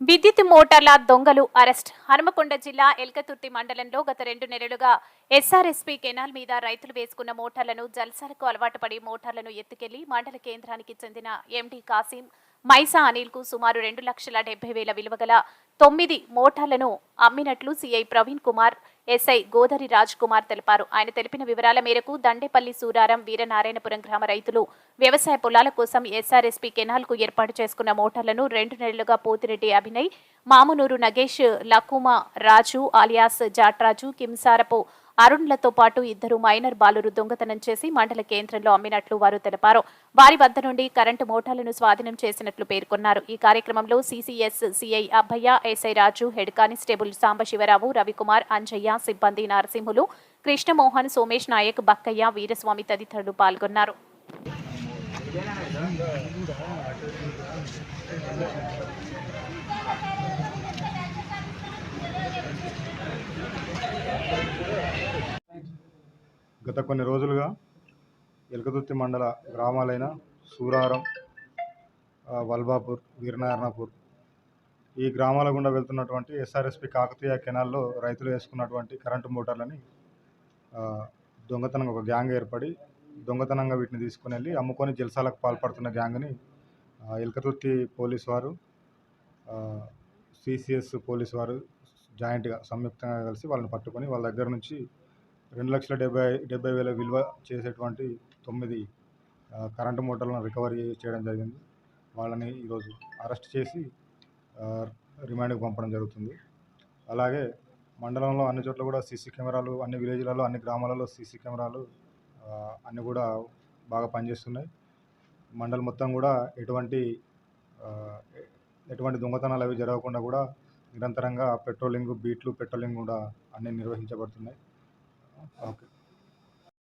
విద్యుత్ మోటార్ల దొంగలు అరెస్ట్. హనుమకొండ జిల్లా ఎల్కతుర్తి మండలంలో గత రెండు నెలలుగా ఎస్ఆర్ఎస్పీ కెనాల్ మీద రైతులు వేసుకున్న మోటార్లను జల్సాలకు అలవాటు పడి మోటార్లను ఎత్తుకెళ్ళి మండల కేంద్రానికి చెందిన ఎండీ కాసిం మైసా అనిల్కు సుమారు రెండు లక్షల డెబ్బై వేల విలువ గల తొమ్మిది మోటార్లను అమ్మినట్లు సీఐ ప్రవీణ్ కుమార్ ఎస్ఐ గోదరి రాజ్ కుమార్ తెలిపారు. ఆయన తెలిపిన వివరాల మేరకు దండేపల్లి సూరారం వీరనారాయణపురం గ్రామ రైతులు వ్యవసాయ పొలాల కోసం ఎస్ఆర్ఎస్పీ కెనాల్కు ఏర్పాటు చేసుకున్న మోటార్లను రెండు నెలలుగా పోతిరెడ్డి అభినయ్ మామునూరు నగేష్ లకుమా రాజు ఆలియాస్ జాట్రాజు కింసారపు అరుణ్లతో పాటు ఇద్దరు మైనర్ బాలురు దొంగతనం చేసి మండల కేంద్రంలో అమ్మినట్లు వారు తెలిపారు. వారి వద్ద నుండి కరెంటు మోటార్లను స్వాధీనం చేసినట్లు పేర్కొన్నారు. ఈ కార్యక్రమంలో CCS CI Abbaiah SI Raju head constable Sambasivarao Ravikumar Anjaiah సిబ్బంది నరసింహులు కృష్ణమోహన్ సోమేష్ నాయక్ బక్కయ్య వీరస్వామి తదితరులు పాల్గొన్నారు. గత కొన్ని రోజులుగా ఎలకతుర్తి మండల గ్రామాలైన సూరారం వల్బాపూర్ వీరనారాయణపూర్ ఈ గ్రామాల గుండా వెళ్తున్నటువంటి ఎస్ఆర్ఎస్పి కాకతీయ కెనాల్లో రైతులు వేసుకున్నటువంటి కరెంటు మోటార్లని దొంగతనంగా ఒక గ్యాంగ్ ఏర్పడి దొంగతనంగా వీటిని తీసుకుని వెళ్ళి అమ్ముకొని జల్సాలకు పాల్పడుతున్న గ్యాంగ్ని ఎలకతుర్తి పోలీస్ వారు సిసిఎస్ పోలీస్ వారు జాయింట్గా సంయుక్తంగా కలిసి వాళ్ళని పట్టుకొని వాళ్ళ దగ్గర నుంచి రెండు లక్షల డెబ్బై డెబ్బై వేల విలువ చేసేటువంటి తొమ్మిది కరెంటు మోటార్లను రికవరీ చేయడం జరిగింది. వాళ్ళని ఈరోజు అరెస్ట్ చేసి రిమాండ్కి పంపడం జరుగుతుంది. అలాగే మండలంలో అన్ని చోట్ల కూడా సీసీ కెమెరాలు అన్ని విలేజ్లలో అన్ని గ్రామాలలో సీసీ కెమెరాలు అన్నీ కూడా బాగా పనిచేస్తున్నాయి. మండలం మొత్తం కూడా ఎటువంటి ఎటువంటి దొంగతనాలు అవి జరగకుండా కూడా నిరంతరంగా పెట్రోలింగ్ బీట్లు పెట్రోలింగ్ కూడా అన్నీ నిర్వహించబడుతున్నాయి. Okay.